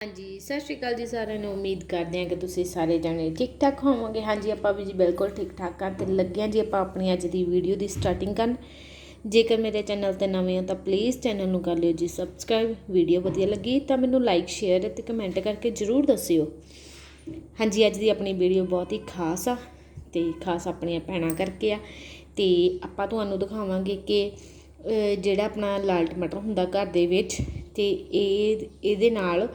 ਹਾਂਜੀ, ਸਤਿ ਸ਼੍ਰੀ ਅਕਾਲ ਜੀ ਸਾਰਿਆਂ ਨੂੰ। ਉਮੀਦ ਕਰਦੇ ਹਾਂ ਕਿ ਤੁਸੀਂ ਸਾਰੇ ਜਾਣੇ ਠੀਕ ਠਾਕ ਹੋਵੋਗੇ। ਹਾਂਜੀ, ਆਪਾਂ ਵੀ ਜੀ ਬਿਲਕੁਲ ਠੀਕ ਠਾਕ ਹਾਂ ਤੇ ਲੱਗਿਆ ਜੀ ਆਪਾਂ ਆਪਣੀ ਅੱਜ ਦੀ ਵੀਡੀਓ ਦੀ ਸਟਾਰਟਿੰਗ ਕਰਨ। ਜੇਕਰ ਮੇਰੇ ਚੈਨਲ ਤੇ ਨਵੇਂ ਹੋ ਤਾਂ ਪਲੀਜ਼ ਚੈਨਲ ਨੂੰ ਕਰ ਲਿਓ ਜੀ ਸਬਸਕ੍ਰਾਈਬ ਵੀਡੀਓ ਵਧੀਆ ਲੱਗੀ ਤਾਂ ਮੈਨੂੰ ਲਾਈਕ ਸ਼ੇਅਰ ਤੇ ਕਮੈਂਟ ਕਰਕੇ ਜਰੂਰ ਦੱਸਿਓ। ਹਾਂਜੀ, ਅੱਜ ਦੀ ਆਪਣੀ ਵੀਡੀਓ ਬਹੁਤ ਹੀ ਖਾਸ ਆ ਤੇ ਖਾਸ ਆਪਣੀਆਂ ਭੈਣਾਂ ਕਰਕੇ ਆ ਤੇ ਆਪਾਂ ਤੁਹਾਨੂੰ ਦਿਖਾਵਾਂਗੇ ਕਿ ਜਿਹੜਾ ਆਪਣਾ ਲਾਲ ਟਮਾਟਰ ਹੁੰਦਾ ਘਰ ਦੇ ਵਿੱਚ ਤੇ ਇਹ, ਇਹਦੇ ਨਾਲ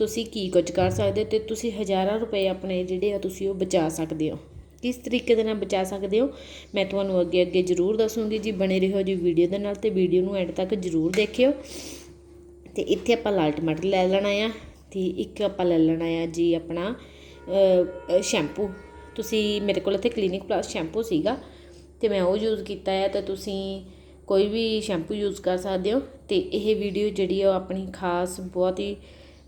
ਤੁਸੀਂ ਕੀ ਕੁਝ ਕਰ ਸਕਦੇ ਹੋ ਅਤੇ ਤੁਸੀਂ ਹਜ਼ਾਰਾਂ ਰੁਪਏ ਆਪਣੇ ਜਿਹੜੇ ਆ ਤੁਸੀਂ ਉਹ ਬਚਾ ਸਕਦੇ ਹੋ। ਕਿਸ ਤਰੀਕੇ ਦੇ ਨਾਲ ਬਚਾ ਸਕਦੇ ਹੋ, ਮੈਂ ਤੁਹਾਨੂੰ ਅੱਗੇ ਅੱਗੇ ਜ਼ਰੂਰ ਦੱਸੂੰਗੀ ਜੀ। ਬਣੇ ਰਹੋ ਜੀ ਵੀਡੀਓ ਦੇ ਨਾਲ ਤੇ ਵੀਡੀਓ ਨੂੰ ਐਂਡ ਤੱਕ ਜ਼ਰੂਰ ਦੇਖਿਓ। ਤੇ ਇੱਥੇ ਆਪਾਂ ਲਾਲ ਟਮਾਟਰ ਲੈ ਲੈਣਾ ਆ ਤੇ ਇੱਕ ਆਪਾਂ ਲੈ ਲੈਣਾ ਆ ਜੀ ਆਪਣਾ ਸ਼ੈਂਪੂ। ਤੁਸੀਂ ਮੇਰੇ ਕੋਲ ਇੱਥੇ ਕਲੀਨਿਕ ਪਲੱਸ ਸ਼ੈਂਪੂ ਸੀਗਾ ਤੇ ਮੈਂ ਉਹ ਯੂਜ਼ ਕੀਤਾ ਹੈ ਤੇ ਤੁਸੀਂ ਕੋਈ ਵੀ ਸ਼ੈਂਪੂ ਯੂਜ਼ ਕਰ ਸਕਦੇ ਹੋ। ਤੇ ਇਹ ਵੀਡੀਓ ਜਿਹੜੀ ਆ ਉਹ ਆਪਣੀ ਖਾਸ ਬਹੁਤ ਹੀ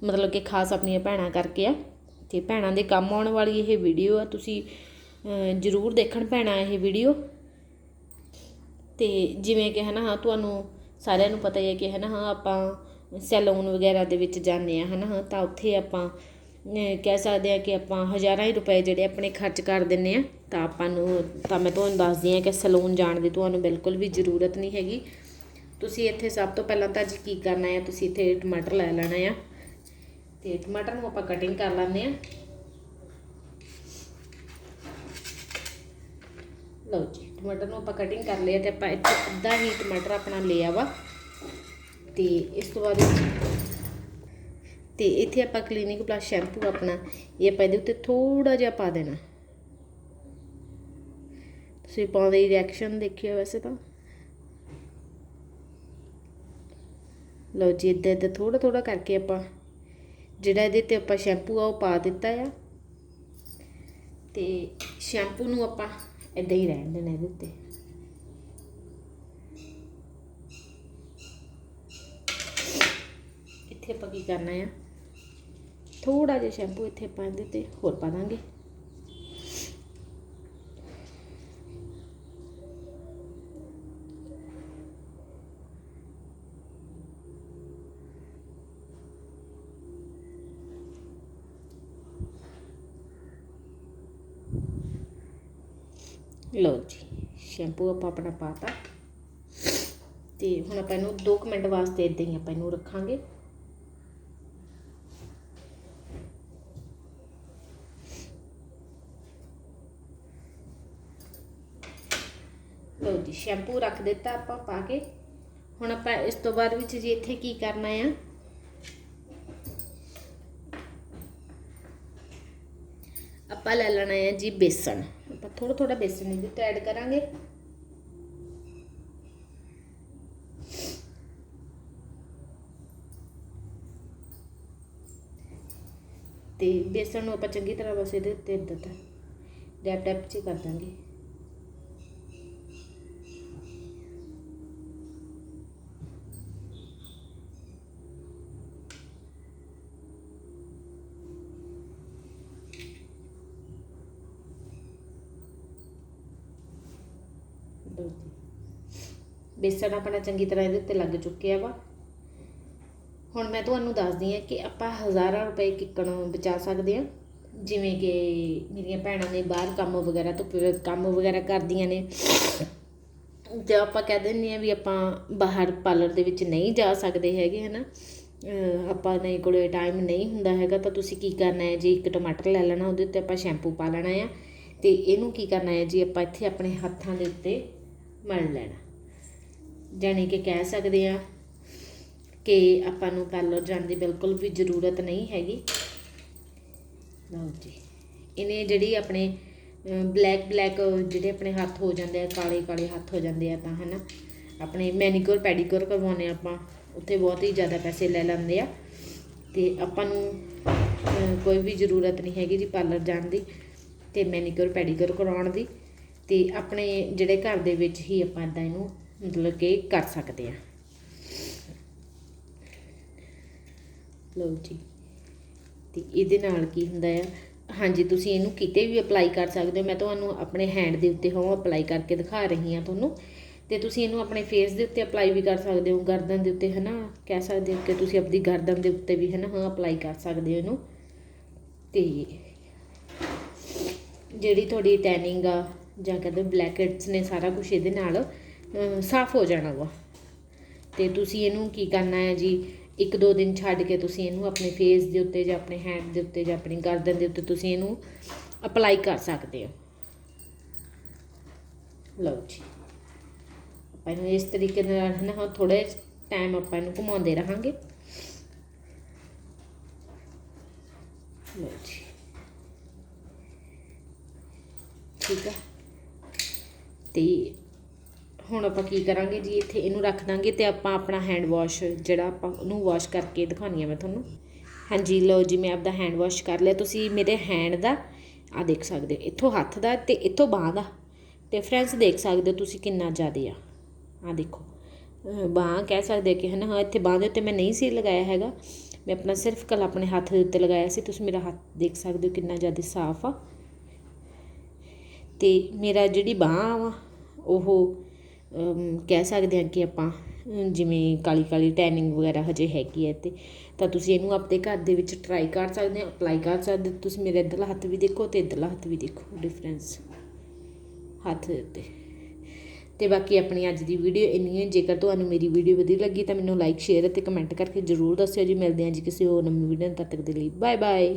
ਮਤਲਬ ਕਿ ਖਾਸ ਆਪਣੀਆਂ ਭੈਣਾਂ ਕਰਕੇ ਆ। ਅਤੇ ਭੈਣਾਂ ਦੇ ਕੰਮ ਆਉਣ ਵਾਲੀ ਇਹ ਵੀਡੀਓ ਆ। ਤੁਸੀਂ ਜ਼ਰੂਰ ਦੇਖਣ ਭੈਣਾਂ ਇਹ ਵੀਡੀਓ ਤੇ ਜਿਵੇਂ ਕਿ ਹੈ ਨਾ ਤੁਹਾਨੂੰ ਸਾਰਿਆਂ ਨੂੰ ਪਤਾ ਹੀ ਹੈ ਕਿ ਹੈ ਨਾ ਹਾਂ, ਆਪਾਂ ਸੈਲੂਨ ਵਗੈਰਾ ਦੇ ਵਿੱਚ ਜਾਂਦੇ ਆ ਹੈ ਨਾ ਤਾਂ ਉੱਥੇ ਆਪਾਂ ਕਹਿ ਸਕਦੇ ਆ ਕਿ ਆਪਾਂ ਹਜ਼ਾਰਾਂ ਹੀ ਰੁਪਏ ਜਿਹੜੇ ਆਪਣੇ ਖਰਚ ਕਰ ਦਿੰਨੇ ਆ ਤਾਂ ਆਪਾਂ ਨੂੰ, ਤਾਂ ਮੈਂ ਤੁਹਾਨੂੰ ਦੱਸਦੀ ਆ ਕਿ ਸੈਲੂਨ ਜਾਣ ਦੀ ਤੁਹਾਨੂੰ ਬਿਲਕੁਲ ਵੀ ਜ਼ਰੂਰਤ ਨਹੀਂ ਹੈਗੀ। ਤੁਸੀਂ ਇੱਥੇ ਸਭ ਤੋਂ ਪਹਿਲਾਂ ਤਾਂ ਜੀ ਕੀ ਕਰਨਾ ਹੈ, ਤੁਸੀਂ ਇੱਥੇ ਟਮਾਟਰ ਲੈ ਲੈਣਾ ਆ। ਤੇ ਟਮਾਟਰ ਨੂੰ ਆਪਾਂ ਕਟਿੰਗ ਕਰ ਲੈਂਦੇ ਆ ਲਓ ਜੀ, ਟਮਾਟਰ ਨੂੰ ਆਪਾਂ ਕਟਿੰਗ ਕਰ ਲਿਆ ਤੇ ਆਪਾਂ ਇੱਥੇ ਅੱਧਾ ਹੀ ਟਮਾਟਰ ਆਪਣਾ ਲਿਆ ਵਾ। ਤੇ ਇਸ ਤੋਂ ਬਾਅਦ ਤੇ ਇੱਥੇ ਆਪਾਂ ਕਲੀਨਿਕ ਪਲੱਸ ਸ਼ੈਂਪੂ ਆਪਣਾ, ਇਹ ਆਪਾਂ ਇਹਦੇ ਉੱਤੇ ਥੋੜਾ ਜਿਹਾ ਪਾ ਦੇਣਾ। ਤੁਸੀਂ ਪਾਉਂਦੇ ਹੀ ਰਿਐਕਸ਼ਨ ਦੇਖਿਓ ਵੈਸੇ ਤਾਂ। ਲਓ ਜੀ ਇੱਦਾਂ ਇੱਦਾਂ ਥੋੜਾ ਥੋੜਾ ਕਰਕੇ ਆਪਾਂ ਜਿਹੜਾ ਇਹਦੇ ਤੇ ਆਪਾਂ ਸ਼ੈਂਪੂ ਆ, ਉਹ ਪਾ ਦਿੱਤਾ ਆ। ਤੇ ਸ਼ੈਂਪੂ ਨੂੰ ਆਪਾਂ ਇਦਾਂ ਹੀ ਰਹਿਣ ਦੇਣਾ ਇਹਦੇ ਉੱਤੇ। ਇੱਥੇ ਆਪਾਂ ਕੀ ਕਰਨਾ ਆ? ਥੋੜਾ ਜਿਹਾ ਸ਼ੈਂਪੂ ਇੱਥੇ ਆਪਾਂ ਇਹਦੇ ਤੇ ਹੋਰ ਪਾ ਦਾਂਗੇ। ਲਓ ਜੀ ਸ਼ੈਂਪੂ ਆਪਾਂ ਆਪਣਾ ਪਾਤਾ। ਤੇ ਹੁਣ ਆਪਾਂ ਇਹਨੂੰ 2 ਮਿੰਟ ਵਾਸਤੇ ਇਦਾਂ ਹੀ ਆਪਾਂ ਇਹਨੂੰ ਰੱਖਾਂਗੇ। ਲਓ ਜੀ ਸ਼ੈਂਪੂ ਰੱਖ ਦਿੱਤਾ ਆਪਾਂ ਪਾ ਕੇ। ਹੁਣ ਆਪਾਂ ਇਸ ਤੋਂ ਬਾਅਦ ਵਿੱਚ ਜੀ ਇੱਥੇ ਕੀ ਕਰਨਾ ਆ? ਆਪਾਂ ਲੈ ਲੈਣਾ ਹੈ ਜੀ ਬੇਸਣ। ਆਪਾਂ ਥੋੜਾ ਥੋੜਾ ਬੇਸਣ ਇਹਦੇ ਤੇ ਐਡ ਕਰਾਂਗੇ। ਤੇ ਬੇਸਣ ਨੂੰ ਆਪਾਂ ਚੰਗੀ ਤਰ੍ਹਾਂ ਬਸ ਇਹਦੇ ਉੱਤੇ ਦਿੱਤਾ ਡੈਪ ਡੈਪ ਚ ਕਰ ਦਾਂਗੇ। ਲਓ ਬੇਸਣ ਆਪਣਾ ਚੰਗੀ ਤਰ੍ਹਾਂ ਇਹਦੇ ਉੱਤੇ ਲੱਗ ਚੁੱਕਿਆ ਵਾ। ਹੁਣ ਮੈਂ ਤੁਹਾਨੂੰ ਦੱਸਦੀ ਹਾਂ ਕਿ ਆਪਾਂ ਹਜ਼ਾਰਾਂ ਰੁਪਏ ਕਿੱਕਣ ਬਚਾ ਸਕਦੇ ਹਾਂ। ਜਿਵੇਂ ਕਿ ਮੇਰੀਆਂ ਭੈਣਾਂ ਨੇ ਬਾਹਰ ਕੰਮ ਵਗੈਰਾ ਤੋਂ ਫਿਰ ਕੰਮ ਵਗੈਰਾ ਕਰਦੀਆਂ ਨੇ। ਤੇ ਆਪਾਂ ਕਹਿ ਦਿੰਦੇ ਆ ਵੀ ਆਪਾਂ ਬਾਹਰ ਪਾਰਲਰ ਦੇ ਵਿੱਚ ਨਹੀਂ ਜਾ ਸਕਦੇ ਹੈਗੇ, ਹਨਾ। ਅਹ ਆਪਾਂ ਨਹੀਂ ਕੋਲੇ ਟਾਈਮ ਨਹੀਂ ਹੁੰਦਾ ਹੈਗਾ ਤਾਂ ਤੁਸੀਂ ਕੀ ਕਰਨਾ ਹੈ? ਜੀ ਇੱਕ ਟਮਾਟਰ ਲੈ ਲੈਣਾ, ਉਹਦੇ ਉੱਤੇ ਆਪਾਂ ਸ਼ੈਂਪੂ ਪਾ ਲੈਣਾ ਆ। ਤੇ ਇਹਨੂੰ ਕੀ ਕਰਨਾ ਹੈ? ਜੀ ਆਪਾਂ ਇੱਥੇ ਆਪਣੇ ਹੱਥਾਂ ਦੇ ਉੱਤੇ ਮਲ ਲੈਣਾ। ਜਾਣੀ ਕਿ ਕਹਿ ਸਕਦੇ ਆ ਕਿ ਆਪਾਂ ਨੂੰ ਪਾਰਲਰ ਜਾਣ ਦੀ ਬਿਲਕੁਲ ਵੀ ਜ਼ਰੂਰਤ ਨਹੀਂ ਹੈਗੀ। ਲਓ ਜੀ, ਇਹਨੇ ਜਿਹੜੀ ਆਪਣੇ ਬਲੈਕ ਬਲੈਕ ਜਿਹੜੇ ਆਪਣੇ ਹੱਥ ਹੋ ਜਾਂਦੇ ਆ, ਕਾਲੇ ਕਾਲੇ ਹੱਥ ਹੋ ਜਾਂਦੇ ਆ ਤਾਂ, ਹਨਾ? ਆਪਣੇ ਮੈਨੀਕਿਉਰ ਪੈਡੀਕਿਉਰ ਕਰਵਾਉਨੇ ਆਪਾਂ, ਉੱਥੇ ਬਹੁਤ ਹੀ ਜ਼ਿਆਦਾ ਪੈਸੇ ਲੈ ਲੈਂਦੇ ਆ। ਤੇ ਆਪਾਂ ਨੂੰ ਕੋਈ ਵੀ ਜ਼ਰੂਰਤ ਨਹੀਂ ਹੈਗੀ ਜੀ ਪਾਰਲਰ ਜਾਣ ਦੀ ਤੇ ਮੈਨੀਕਿਉਰ ਪੈਡੀਕਿਉਰ ਕਰਾਉਣ ਦੀ। ਅਤੇ ਆਪਣੇ ਜਿਹੜੇ ਘਰ ਦੇ ਵਿੱਚ ਹੀ ਆਪਾਂ ਇੱਦਾਂ ਇਹਨੂੰ ਮਤਲਬ ਕਿ ਕਰ ਸਕਦੇ ਹਾਂ। ਲਓ ਜੀ। ਅਤੇ ਇਹਦੇ ਨਾਲ ਕੀ ਹੁੰਦਾ ਆ? ਹਾਂਜੀ, ਤੁਸੀਂ ਇਹਨੂੰ ਕਿਤੇ ਵੀ ਅਪਲਾਈ ਕਰ ਸਕਦੇ ਹੋ। ਮੈਂ ਤੁਹਾਨੂੰ ਆਪਣੇ ਹੈਂਡ ਦੇ ਉੱਤੇ ਹਾਂ ਅਪਲਾਈ ਕਰਕੇ ਦਿਖਾ ਰਹੀ ਹਾਂ ਤੁਹਾਨੂੰ। ਤੇ ਤੁਸੀਂ ਇਹਨੂੰ ਆਪਣੇ ਫੇਸ ਦੇ ਉੱਤੇ ਅਪਲਾਈ ਵੀ ਕਰ ਸਕਦੇ ਹੋ। ਗਰਦਨ ਦੇ ਉੱਤੇ, ਹਨਾ? ਕਹਿ ਸਕਦੇ ਹੋ ਕਿ ਤੁਸੀਂ ਆਪਣੀ ਗਰਦਨ ਦੇ ਉੱਤੇ ਵੀ, ਹਨਾ? ਹਾਂ ਅਪਲਾਈ ਕਰ ਸਕਦੇ ਹੋ ਇਹਨੂੰ। ਤੇ ਜਿਹੜੀ ਤੁਹਾਡੀ ਟੈਨਿੰਗ ਆ ਜਾਂ ਕਹਿੰਦੇ ਬਲੈਕਹੈਡਸ ਨੇ ਸਾਰਾ ਕੁਝ ਇਹਦੇ ਨਾਲ ਸਾਫ਼ ਹੋ ਜਾਣਾ ਵਾ। ਤੇ ਤੁਸੀਂ ਇਹਨੂੰ ਕੀ ਕਰਨਾ ਹੈ ਜੀ? ਇੱਕ ਦੋ ਦਿਨ ਛੱਡ ਕੇ ਤੁਸੀਂ ਇਹਨੂੰ ਆਪਣੇ ਫੇਸ ਦੇ ਉੱਤੇ ਜਾਂ ਆਪਣੇ ਹੈਂਡ ਦੇ ਉੱਤੇ ਜਾਂ ਆਪਣੀ ਗਰਦਨ ਦੇ ਉੱਤੇ ਤੁਸੀਂ ਇਹਨੂੰ ਅਪਲਾਈ ਕਰ ਸਕਦੇ ਹੋ। ਲਓ ਜੀ। ਆਪਾਂ ਇਹਨੂੰ ਇਸ ਤਰੀਕੇ ਨਾਲ ਹੈ ਨਾ ਥੋੜੇ ਟਾਈਮ ਆਪਾਂ ਇਹਨੂੰ ਘੁਮਾਉਂਦੇ ਰਹਾਂਗੇ। ਲਓ ਜੀ। ਠੀਕ ਆ? ਤੇ ਹੁਣ ਆਪਾਂ ਕੀ ਕਰਾਂਗੇ ਜੀ, ਇੱਥੇ ਇਹਨੂੰ ਰੱਖ ਦਾਂਗੇ ਤੇ ਆਪਾਂ ਆਪਣਾ ਹੈਂਡ ਵਾਸ਼ ਜਿਹੜਾ ਆਪਾਂ ਉਹਨੂੰ ਵਾਸ਼ ਕਰਕੇ ਦਿਖਾਉਣੀ ਆ ਮੈਂ ਤੁਹਾਨੂੰ। ਹਾਂਜੀ, ਲਓ ਜੀ, ਮੈਂ ਆਪਦਾ ਹੈਂਡ ਵਾਸ਼ ਕਰ ਲਿਆ। ਤੁਸੀਂ ਮੇਰੇ ਹੈਂਡ ਦਾ ਆ ਦੇਖ ਸਕਦੇ ਹੋ, ਇੱਥੋਂ ਹੱਥ ਦਾ ਤੇ ਇੱਥੋਂ ਬਾਹ ਦਾ। ਡਿਫਰੈਂਸ ਦੇਖ ਸਕਦੇ ਹੋ ਤੁਸੀਂ ਕਿੰਨਾ ਜ਼ਿਆਦਾ ਆ। ਆ ਦੇਖੋ, ਅਹ ਬਾਂਹ ਕਹਿ ਸਕਦੇ ਹੋ ਕਿ ਹਨਾ, ਹਾਂ, ਇੱਥੇ ਬਾਂਹ ਦੇ ਉੱਤੇ ਮੈਂ ਨਹੀਂ ਸੀ ਲਗਾਇਆ ਹੈਗਾ। ਮੈਂ ਆਪਣਾ ਸਿਰਫ ਕਲ ਆਪਣੇ ਹੱਥ ਦੇ ਉੱਤੇ ਲਗਾਇਆ ਸੀ। ਤੁਸੀਂ ਮੇਰਾ ਹੱਥ ਦੇਖ ਸਕਦੇ ਹੋ ਕਿੰਨਾ ਜ਼ਿਆਦਾ ਸਾਫ਼ ਆ। ਅਤੇ ਮੇਰਾ ਜਿਹੜੀ ਬਾਂਹ ਵਾ, ਉਹ ਕਹਿ ਸਕਦੇ ਹਾਂ ਕਿ ਆਪਾਂ ਜਿਵੇਂ ਕਾਲੀ ਕਾਲੀ ਟੈਨਿੰਗ ਵਗੈਰਾ ਹਜੇ ਹੈਗੀ ਹੈ ਅਤੇ ਤਾਂ ਤੁਸੀਂ ਇਹਨੂੰ ਆਪਣੇ ਘਰ ਦੇ ਵਿੱਚ ਟਰਾਈ ਕਰ ਸਕਦੇ ਹੋ ਅਪਲਾਈ ਕਰ ਸਕਦੇ ਤੁਸੀਂ ਮੇਰੇ ਇੱਧਰਲਾ ਹੱਥ ਵੀ ਦੇਖੋ ਤੇ ਇੱਧਰਲਾ ਹੱਥ ਵੀ ਦੇਖੋ ਡਿਫਰੈਂਸ ਹੱਥ ਦੇ ਉੱਤੇ। ਅਤੇ ਬਾਕੀ ਆਪਣੀ ਅੱਜ ਦੀ ਵੀਡੀਓ ਇੰਨੀ ਹੈ, ਜੇਕਰ ਤੁਹਾਨੂੰ ਮੇਰੀ ਵੀਡੀਓ ਵਧੀਆ ਲੱਗੀ ਤਾਂ ਮੈਨੂੰ ਲਾਈਕ ਸ਼ੇਅਰ ਅਤੇ ਕਮੈਂਟ ਕਰਕੇ ਜਰੂਰ ਦੱਸਿਓ ਜੀ। ਮਿਲਦੇ ਹਾਂ ਜੀ ਕਿਸੇ ਹੋਰ ਨਵੀਂ ਵੀਡੀਓ ਤਦ ਤੱਕ ਦੇ ਲਈ ਬਾਏ ਬਾਏ